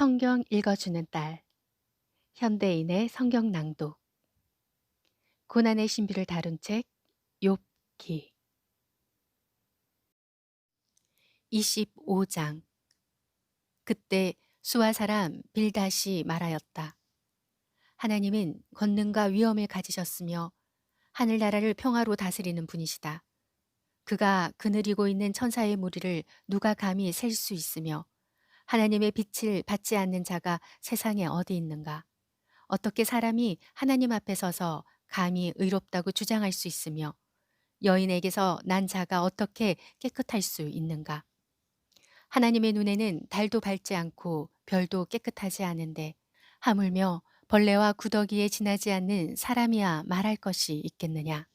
성경 읽어주는 딸 현대인의 성경 낭독 고난의 신비를 다룬 책 욥기 25장 그때 수아 사람 빌다시 말하였다. 하나님은 권능과 위엄을 가지셨으며 하늘나라를 평화로 다스리는 분이시다. 그가 그늘이고 있는 천사의 무리를 누가 감히 셀 수 있으며 하나님의 빛을 받지 않는 자가 세상에 어디 있는가? 어떻게 사람이 하나님 앞에 서서 감히 의롭다고 주장할 수 있으며 여인에게서 난 자가 어떻게 깨끗할 수 있는가? 하나님의 눈에는 달도 밝지 않고 별도 깨끗하지 않은데 하물며 벌레와 구더기에 지나지 않는 사람이야 말할 것이 있겠느냐?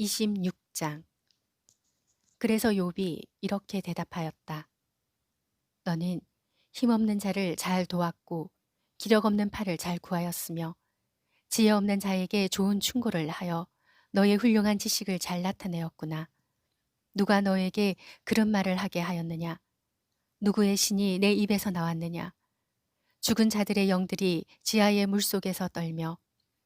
26장 그래서 욥이 이렇게 대답하였다. 너는 힘없는 자를 잘 도왔고 기력 없는 팔을 잘 구하였으며 지혜 없는 자에게 좋은 충고를 하여 너의 훌륭한 지식을 잘 나타내었구나. 누가 너에게 그런 말을 하게 하였느냐? 누구의 신이 내 입에서 나왔느냐? 죽은 자들의 영들이 지하의 물 속에서 떨며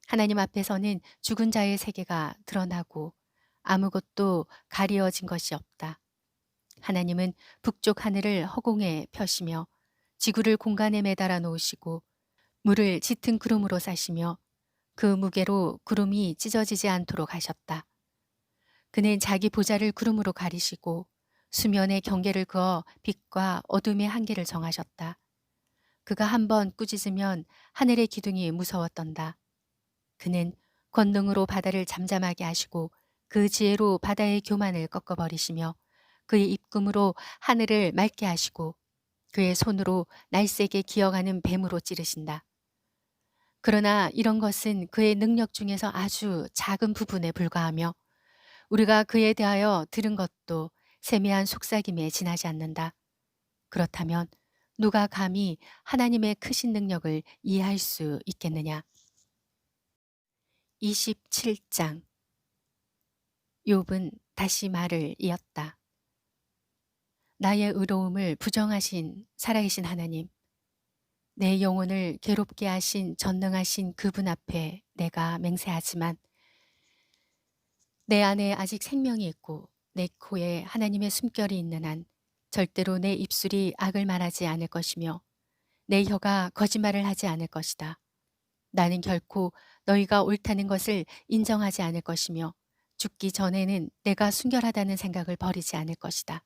하나님 앞에서는 죽은 자의 세계가 드러나고 아무것도 가리어진 것이 없다. 하나님은 북쪽 하늘을 허공에 펴시며 지구를 공간에 매달아 놓으시고 물을 짙은 구름으로 싸시며 그 무게로 구름이 찢어지지 않도록 하셨다. 그는 자기 보좌를 구름으로 가리시고 수면의 경계를 그어 빛과 어둠의 한계를 정하셨다. 그가 한 번 꾸짖으면 하늘의 기둥이 무서웠던다. 그는 권능으로 바다를 잠잠하게 하시고 그 지혜로 바다의 교만을 꺾어버리시며 그의 입금으로 하늘을 맑게 하시고 그의 손으로 날쌔게 기어가는 뱀으로 찌르신다. 그러나 이런 것은 그의 능력 중에서 아주 작은 부분에 불과하며 우리가 그에 대하여 들은 것도 세미한 속삭임에 지나지 않는다. 그렇다면 누가 감히 하나님의 크신 능력을 이해할 수 있겠느냐? 27장 욥은 다시 말을 이었다. 나의 의로움을 부정하신 살아계신 하나님, 내 영혼을 괴롭게 하신 전능하신 그분 앞에 내가 맹세하지만 내 안에 아직 생명이 있고 내 코에 하나님의 숨결이 있는 한 절대로 내 입술이 악을 말하지 않을 것이며 내 혀가 거짓말을 하지 않을 것이다. 나는 결코 너희가 옳다는 것을 인정하지 않을 것이며 죽기 전에는 내가 순결하다는 생각을 버리지 않을 것이다.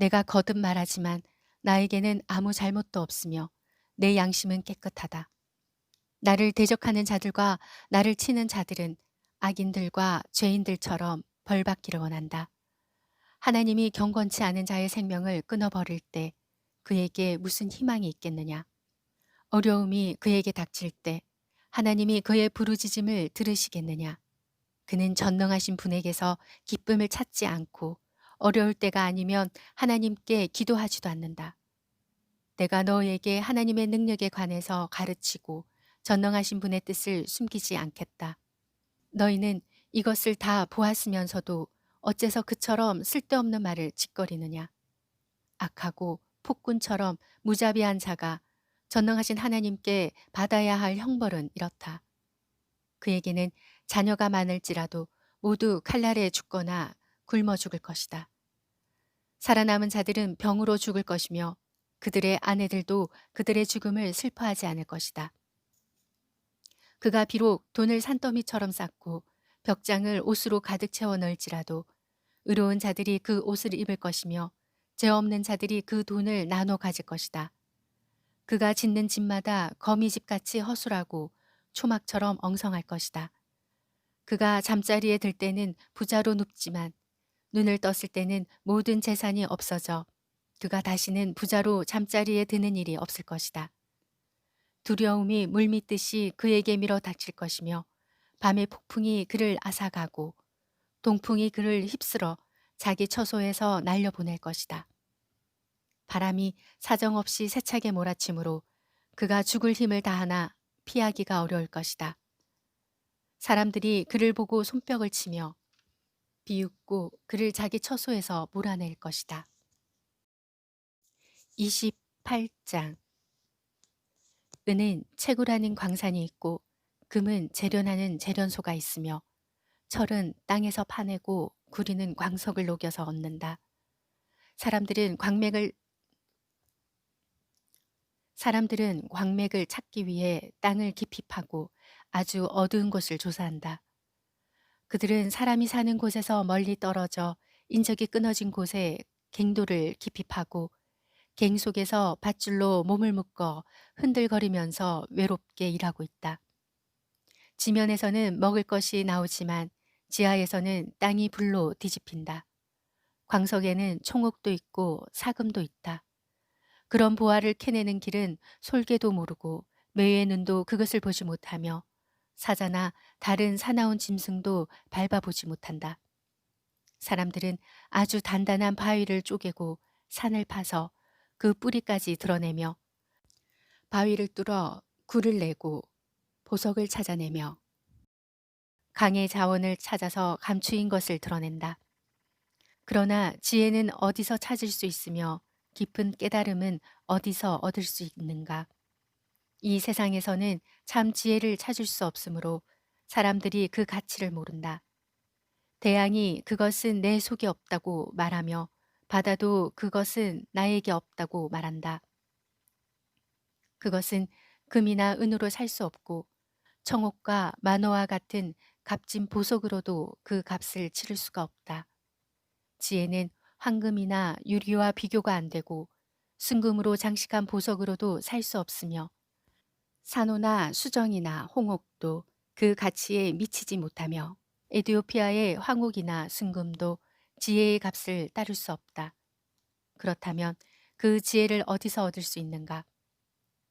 내가 거듭 말하지만 나에게는 아무 잘못도 없으며 내 양심은 깨끗하다. 나를 대적하는 자들과 나를 치는 자들은 악인들과 죄인들처럼 벌받기를 원한다. 하나님이 경건치 않은 자의 생명을 끊어버릴 때 그에게 무슨 희망이 있겠느냐? 어려움이 그에게 닥칠 때 하나님이 그의 부르짖음을 들으시겠느냐? 그는 전능하신 분에게서 기쁨을 찾지 않고 어려울 때가 아니면 하나님께 기도하지도 않는다. 내가 너에게 하나님의 능력에 관해서 가르치고 전능하신 분의 뜻을 숨기지 않겠다. 너희는 이것을 다 보았으면서도 어째서 그처럼 쓸데없는 말을 짓거리느냐. 악하고 폭군처럼 무자비한 자가 전능하신 하나님께 받아야 할 형벌은 이렇다. 그에게는 자녀가 많을지라도 모두 칼날에 죽거나 굶어 죽을 것이다. 살아남은 자들은 병으로 죽을 것이며 그들의 아내들도 그들의 죽음을 슬퍼하지 않을 것이다. 그가 비록 돈을 산더미처럼 쌓고 벽장을 옷으로 가득 채워 넣을지라도 의로운 자들이 그 옷을 입을 것이며 죄 없는 자들이 그 돈을 나눠 가질 것이다. 그가 짓는 집마다 거미집같이 허술하고 초막처럼 엉성할 것이다. 그가 잠자리에 들 때는 부자로 눕지만 눈을 떴을 때는 모든 재산이 없어져 그가 다시는 부자로 잠자리에 드는 일이 없을 것이다. 두려움이 물밑듯이 그에게 밀어 닥칠 것이며 밤의 폭풍이 그를 앗아가고 동풍이 그를 휩쓸어 자기 처소에서 날려보낼 것이다. 바람이 사정없이 세차게 몰아치므로 그가 죽을 힘을 다하나 피하기가 어려울 것이다. 사람들이 그를 보고 손뼉을 치며 비웃고 그를 자기 처소에서 몰아낼 것이다. 28장 8장 은은 채굴하는 광산이 있고 금은 재련하는 재련소가 있으며 철은 땅에서 파내고 구리는 광석을 녹여서 얻는다. 사람들은 광맥을 사람들은 광맥을 찾기 위해 땅을 깊이 파고 아주 어두운 곳을 조사한다. 그들은 사람이 사는 곳에서 멀리 떨어져 인적이 끊어진 곳에 갱도를 깊이 파고 갱 속에서 밧줄로 몸을 묶어 흔들거리면서 외롭게 일하고 있다. 지면에서는 먹을 것이 나오지만 지하에서는 땅이 불로 뒤집힌다. 광석에는 총옥도 있고 사금도 있다. 그런 보화를 캐내는 길은 솔개도 모르고 매의 눈도 그것을 보지 못하며 사자나 다른 사나운 짐승도 밟아보지 못한다. 사람들은 아주 단단한 바위를 쪼개고 산을 파서 그 뿌리까지 드러내며 바위를 뚫어 굴을 내고 보석을 찾아내며 강의 자원을 찾아서 감추인 것을 드러낸다. 그러나 지혜는 어디서 찾을 수 있으며 깊은 깨달음은 어디서 얻을 수 있는가? 이 세상에서는 참 지혜를 찾을 수 없으므로 사람들이 그 가치를 모른다. 대양이 그것은 내 속에 없다고 말하며 바다도 그것은 나에게 없다고 말한다. 그것은 금이나 은으로 살 수 없고 청옥과 만호와 같은 값진 보석으로도 그 값을 치를 수가 없다. 지혜는 황금이나 유리와 비교가 안 되고 순금으로 장식한 보석으로도 살 수 없으며 산호나 수정이나 홍옥도 그 가치에 미치지 못하며 에디오피아의 황옥이나 순금도 지혜의 값을 따를 수 없다. 그렇다면 그 지혜를 어디서 얻을 수 있는가?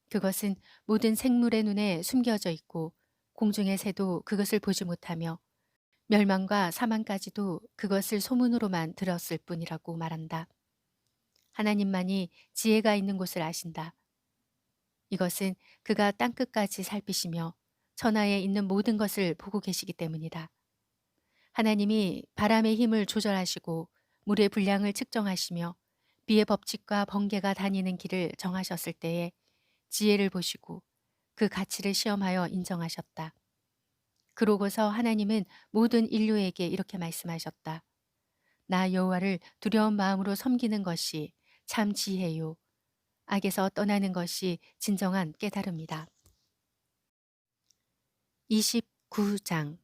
그것은 모든 생물의 눈에 숨겨져 있고 공중의 새도 그것을 보지 못하며 멸망과 사망까지도 그것을 소문으로만 들었을 뿐이라고 말한다. 하나님만이 지혜가 있는 곳을 아신다. 이것은 그가 땅끝까지 살피시며 천하에 있는 모든 것을 보고 계시기 때문이다. 하나님이 바람의 힘을 조절하시고 물의 분량을 측정하시며 비의 법칙과 번개가 다니는 길을 정하셨을 때에 지혜를 보시고 그 가치를 시험하여 인정하셨다. 그러고서 하나님은 모든 인류에게 이렇게 말씀하셨다. 나 여호와를 두려운 마음으로 섬기는 것이 참 지혜요. 악에서 떠나는 것이 진정한 깨달음이다. 29장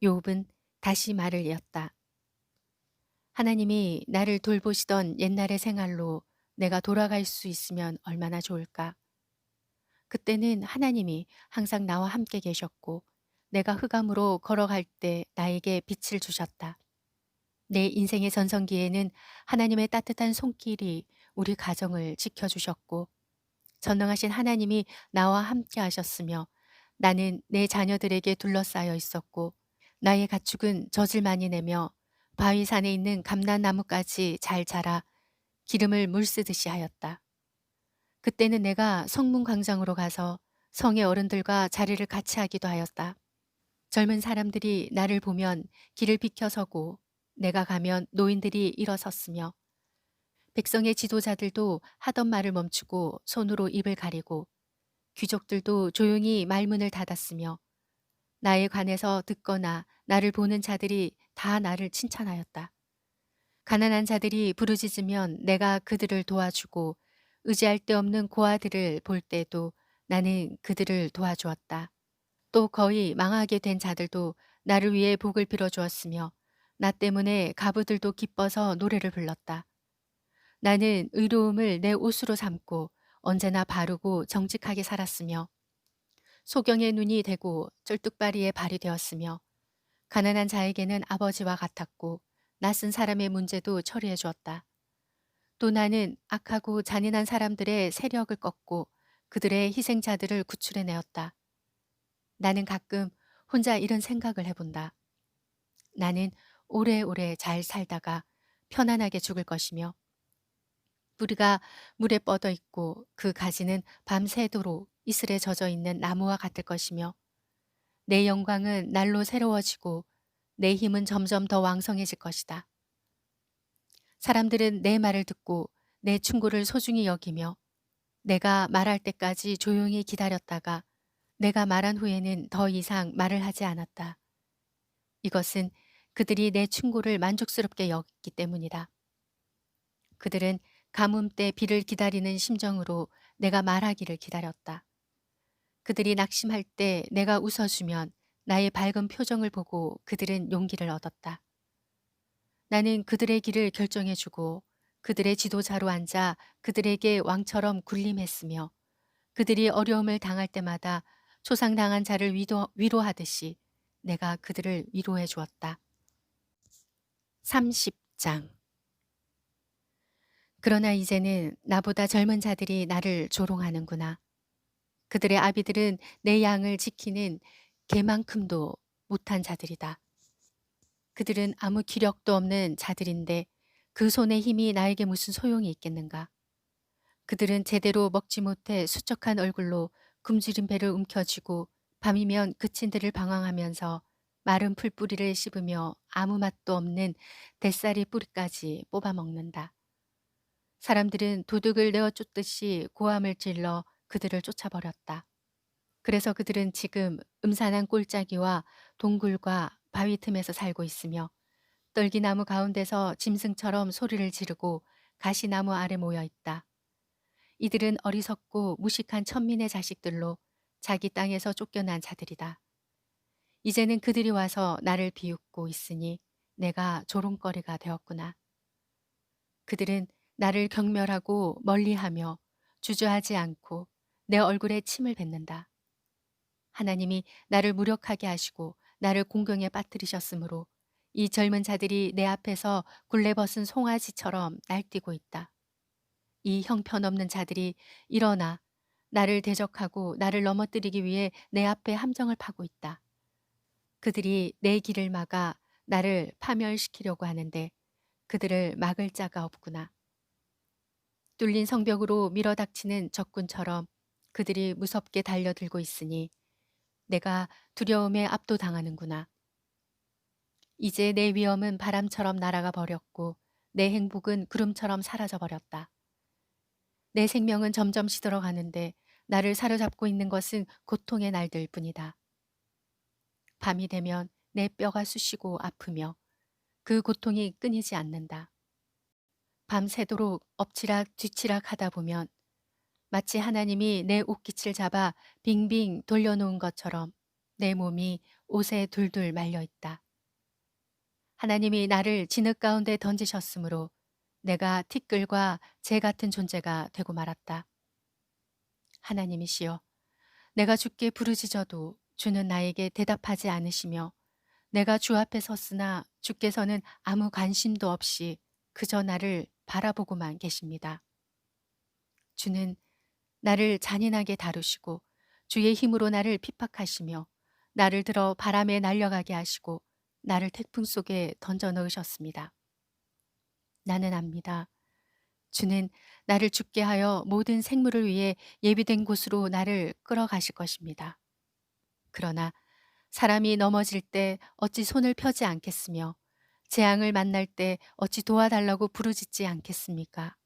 욥은 다시 말을 이었다. 하나님이 나를 돌보시던 옛날의 생활로 내가 돌아갈 수 있으면 얼마나 좋을까. 그때는 하나님이 항상 나와 함께 계셨고 내가 흑암으로 걸어갈 때 나에게 빛을 주셨다. 내 인생의 전성기에는 하나님의 따뜻한 손길이 우리 가정을 지켜주셨고 전능하신 하나님이 나와 함께 하셨으며 나는 내 자녀들에게 둘러싸여 있었고 나의 가축은 젖을 많이 내며 바위산에 있는 감난나무까지 잘 자라 기름을 물쓰듯이 하였다. 그때는 내가 성문 광장으로 가서 성의 어른들과 자리를 같이 하기도 하였다. 젊은 사람들이 나를 보면 길을 비켜서고 내가 가면 노인들이 일어섰으며 백성의 지도자들도 하던 말을 멈추고 손으로 입을 가리고 귀족들도 조용히 말문을 닫았으며 나에 관해서 듣거나 나를 보는 자들이 다 나를 칭찬하였다. 가난한 자들이 부르짖으면 내가 그들을 도와주고 의지할 데 없는 고아들을 볼 때도 나는 그들을 도와주었다. 또 거의 망하게 된 자들도 나를 위해 복을 빌어주었으며 나 때문에 가부들도 기뻐서 노래를 불렀다. 나는 의로움을 내 옷으로 삼고 언제나 바르고 정직하게 살았으며 소경의 눈이 되고 쩔뚝바리의 발이 되었으며 가난한 자에게는 아버지와 같았고 낯선 사람의 문제도 처리해 주었다. 또 나는 악하고 잔인한 사람들의 세력을 꺾고 그들의 희생자들을 구출해 내었다. 나는 가끔 혼자 이런 생각을 해본다. 나는 오래오래 잘 살다가 편안하게 죽을 것이며 뿌리가 물에 뻗어 있고 그 가지는 밤새도록 이슬에 젖어 있는 나무와 같을 것이며 내 영광은 날로 새로워지고 내 힘은 점점 더 왕성해질 것이다. 사람들은 내 말을 듣고 내 충고를 소중히 여기며 내가 말할 때까지 조용히 기다렸다가 내가 말한 후에는 더 이상 말을 하지 않았다. 이것은 그들이 내 충고를 만족스럽게 여겼기 때문이다. 그들은 가뭄 때 비를 기다리는 심정으로 내가 말하기를 기다렸다. 그들이 낙심할 때 내가 웃어주면 나의 밝은 표정을 보고 그들은 용기를 얻었다. 나는 그들의 길을 결정해주고 그들의 지도자로 앉아 그들에게 왕처럼 군림했으며 그들이 어려움을 당할 때마다 초상당한 자를 위도, 위로하듯이 내가 그들을 위로해 주었다. 30장 그러나 이제는 나보다 젊은 자들이 나를 조롱하는구나. 그들의 아비들은 내 양을 지키는 개만큼도 못한 자들이다. 그들은 아무 기력도 없는 자들인데 그 손의 힘이 나에게 무슨 소용이 있겠는가. 그들은 제대로 먹지 못해 수척한 얼굴로 굶주린 배를 움켜쥐고 밤이면 그친들을 방황하면서 마른 풀뿌리를 씹으며 아무 맛도 없는 뱃살이 뿌리까지 뽑아먹는다. 사람들은 도둑을 내어 쫓듯이 고함을 찔러 그들을 쫓아버렸다. 그래서 그들은 지금 음산한 꼴짜기와 동굴과 바위 틈에서 살고 있으며 떨기나무 가운데서 짐승처럼 소리를 지르고 가시나무 아래 모여 있다. 이들은 어리석고 무식한 천민의 자식들로 자기 땅에서 쫓겨난 자들이다. 이제는 그들이 와서 나를 비웃고 있으니 내가 조롱거리가 되었구나. 그들은 나를 경멸하고 멀리하며 주저하지 않고 내 얼굴에 침을 뱉는다. 하나님이 나를 무력하게 하시고 나를 공경에 빠뜨리셨으므로 이 젊은 자들이 내 앞에서 굴레벗은 송아지처럼 날뛰고 있다. 이 형편없는 자들이 일어나 나를 대적하고 나를 넘어뜨리기 위해 내 앞에 함정을 파고 있다. 그들이 내 길을 막아 나를 파멸시키려고 하는데 그들을 막을 자가 없구나. 뚫린 성벽으로 밀어닥치는 적군처럼 그들이 무섭게 달려들고 있으니 내가 두려움에 압도당하는구나. 이제 내 위험은 바람처럼 날아가 버렸고 내 행복은 구름처럼 사라져 버렸다. 내 생명은 점점 시들어가는데 나를 사로잡고 있는 것은 고통의 날들 뿐이다. 밤이 되면 내 뼈가 쑤시고 아프며 그 고통이 끊이지 않는다. 밤새도록 엎치락 뒤치락 하다 보면 마치 하나님이 내 옷깃을 잡아 빙빙 돌려놓은 것처럼 내 몸이 옷에 둘둘 말려 있다. 하나님이 나를 진흙 가운데 던지셨으므로 내가 티끌과 재 같은 존재가 되고 말았다. 하나님이시여, 내가 주께 부르짖어도 주는 나에게 대답하지 않으시며 내가 주 앞에 섰으나 주께서는 아무 관심도 없이 그저 나를 바라보고만 계십니다. 주는 나를 잔인하게 다루시고 주의 힘으로 나를 핍박하시며 나를 들어 바람에 날려가게 하시고 나를 태풍 속에 던져 넣으셨습니다. 나는 압니다. 주는 나를 죽게 하여 모든 생물을 위해 예비된 곳으로 나를 끌어가실 것입니다. 그러나 사람이 넘어질 때 어찌 손을 펴지 않겠으며 재앙을 만날 때 어찌 도와달라고 부르짖지 않겠습니까?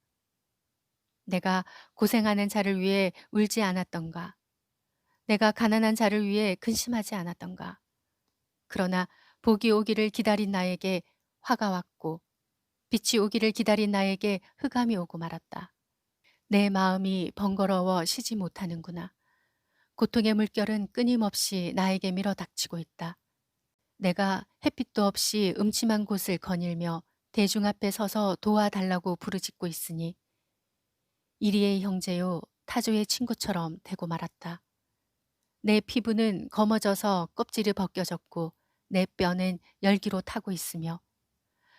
내가 고생하는 자를 위해 울지 않았던가? 내가 가난한 자를 위해 근심하지 않았던가? 그러나 복이 오기를 기다린 나에게 화가 왔고 빛이 오기를 기다린 나에게 흑암이 오고 말았다. 내 마음이 번거로워 쉬지 못하는구나. 고통의 물결은 끊임없이 나에게 밀어 닥치고 있다. 내가 햇빛도 없이 음침한 곳을 거닐며 대중 앞에 서서 도와달라고 부르짖고 있으니 이리의 형제요 타조의 친구처럼 되고 말았다. 내 피부는 검어져서 껍질이 벗겨졌고 내 뼈는 열기로 타고 있으며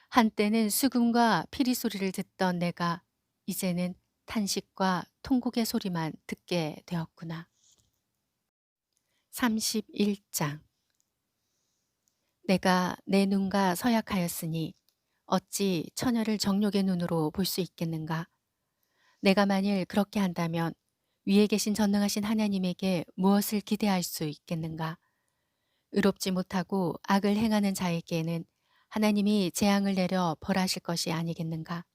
한때는 수금과 피리 소리를 듣던 내가 이제는 탄식과 통곡의 소리만 듣게 되었구나. 31장 내가 내 눈과 서약하였으니 어찌 처녀를 정욕의 눈으로 볼 수 있겠는가? 내가 만일 그렇게 한다면 위에 계신 전능하신 하나님에게 무엇을 기대할 수 있겠는가? 의롭지 못하고 악을 행하는 자에게는 하나님이 재앙을 내려 벌하실 것이 아니겠는가?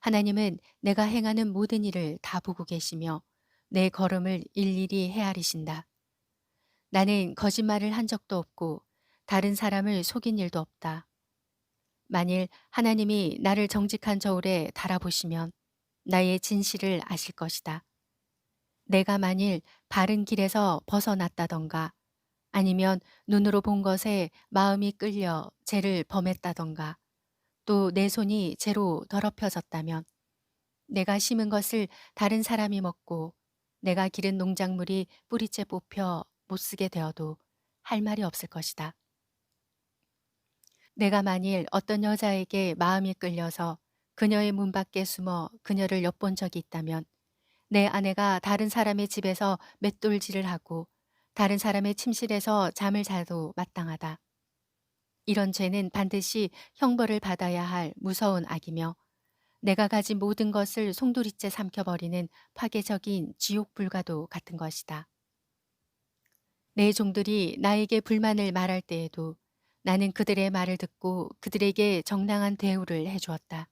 하나님은 내가 행하는 모든 일을 다 보고 계시며 내 걸음을 일일이 헤아리신다. 나는 거짓말을 한 적도 없고 다른 사람을 속인 일도 없다. 만일 하나님이 나를 정직한 저울에 달아보시면 나의 진실을 아실 것이다. 내가 만일 바른 길에서 벗어났다던가 아니면 눈으로 본 것에 마음이 끌려 죄를 범했다던가 또 내 손이 죄로 더럽혀졌다면 내가 심은 것을 다른 사람이 먹고 내가 기른 농작물이 뿌리째 뽑혀 못 쓰게 되어도 할 말이 없을 것이다. 내가 만일 어떤 여자에게 마음이 끌려서 그녀의 문 밖에 숨어 그녀를 엿본 적이 있다면 내 아내가 다른 사람의 집에서 맷돌질을 하고 다른 사람의 침실에서 잠을 자도 마땅하다. 이런 죄는 반드시 형벌을 받아야 할 무서운 악이며 내가 가진 모든 것을 송두리째 삼켜버리는 파괴적인 지옥 불과도 같은 것이다. 내 종들이 나에게 불만을 말할 때에도 나는 그들의 말을 듣고 그들에게 정당한 대우를 해주었다.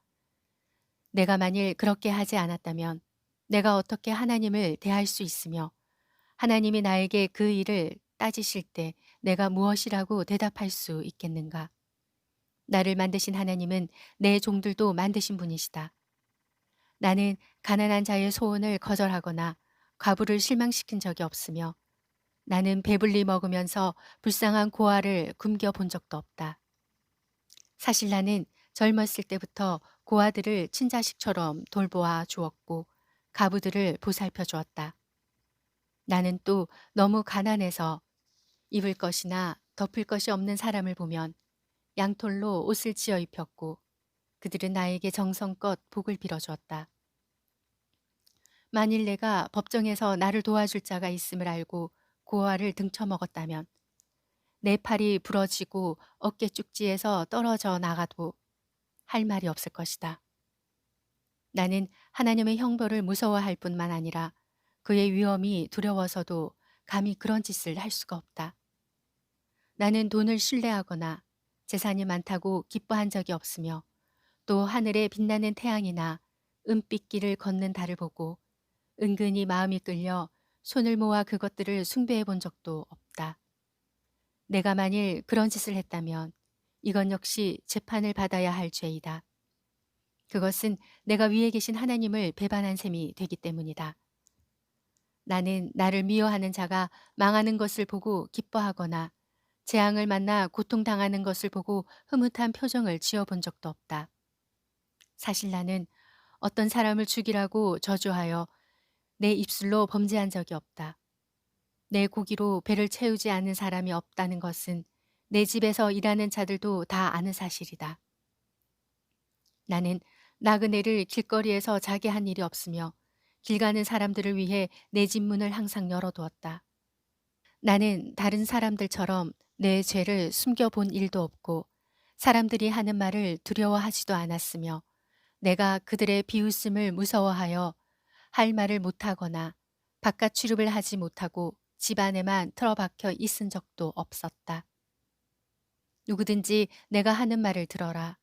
내가 만일 그렇게 하지 않았다면 내가 어떻게 하나님을 대할 수 있으며 하나님이 나에게 그 일을 따지실 때 내가 무엇이라고 대답할 수 있겠는가? 나를 만드신 하나님은 내 종들도 만드신 분이시다. 나는 가난한 자의 소원을 거절하거나 과부를 실망시킨 적이 없으며 나는 배불리 먹으면서 불쌍한 고아를 굶겨 본 적도 없다. 사실 나는 젊었을 때부터 고아들을 친자식처럼 돌보아 주었고 가부들을 보살펴 주었다. 나는 또 너무 가난해서 입을 것이나 덮을 것이 없는 사람을 보면 양털로 옷을 지어 입혔고 그들은 나에게 정성껏 복을 빌어주었다. 만일 내가 법정에서 나를 도와줄 자가 있음을 알고 고아를 등쳐먹었다면 내 팔이 부러지고 어깨 쭉지에서 떨어져 나가도 할 말이 없을 것이다. 나는 하나님의 형벌을 무서워할 뿐만 아니라 그의 위험이 두려워서도 감히 그런 짓을 할 수가 없다. 나는 돈을 신뢰하거나 재산이 많다고 기뻐한 적이 없으며 또 하늘에 빛나는 태양이나 은빛길을 걷는 달을 보고 은근히 마음이 끌려 손을 모아 그것들을 숭배해 본 적도 없다. 내가 만일 그런 짓을 했다면 이건 역시 재판을 받아야 할 죄이다. 그것은 내가 위에 계신 하나님을 배반한 셈이 되기 때문이다. 나는 나를 미워하는 자가 망하는 것을 보고 기뻐하거나 재앙을 만나 고통당하는 것을 보고 흐뭇한 표정을 지어본 적도 없다. 사실 나는 어떤 사람을 죽이라고 저주하여 내 입술로 범죄한 적이 없다. 내 고기로 배를 채우지 않는 사람이 없다는 것은 내 집에서 일하는 자들도 다 아는 사실이다. 나는 나그네를 길거리에서 자게 한 일이 없으며 길 가는 사람들을 위해 내 집 문을 항상 열어두었다. 나는 다른 사람들처럼 내 죄를 숨겨본 일도 없고 사람들이 하는 말을 두려워하지도 않았으며 내가 그들의 비웃음을 무서워하여 할 말을 못하거나 바깥 출입을 하지 못하고 집 안에만 틀어박혀 있은 적도 없었다. 누구든지 내가 하는 말을 들어라.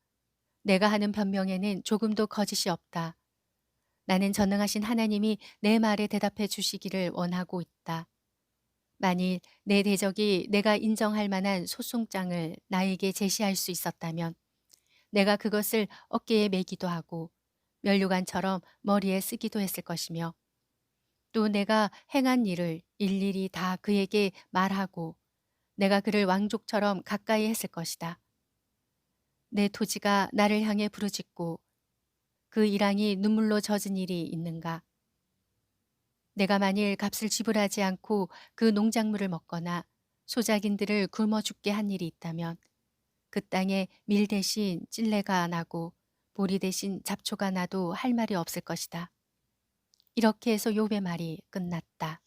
내가 하는 변명에는 조금도 거짓이 없다. 나는 전능하신 하나님이 내 말에 대답해 주시기를 원하고 있다. 만일 내 대적이 내가 인정할 만한 소송장을 나에게 제시할 수 있었다면 내가 그것을 어깨에 매기도 하고 면류관처럼 머리에 쓰기도 했을 것이며 또 내가 행한 일을 일일이 다 그에게 말하고 내가 그를 왕족처럼 가까이 했을 것이다. 내 토지가 나를 향해 부르짖고 그 일항이 눈물로 젖은 일이 있는가? 내가 만일 값을 지불하지 않고 그 농작물을 먹거나 소작인들을 굶어 죽게 한 일이 있다면 그 땅에 밀 대신 찔레가 나고 보리 대신 잡초가 나도 할 말이 없을 것이다. 이렇게 해서 욥의 말이 끝났다.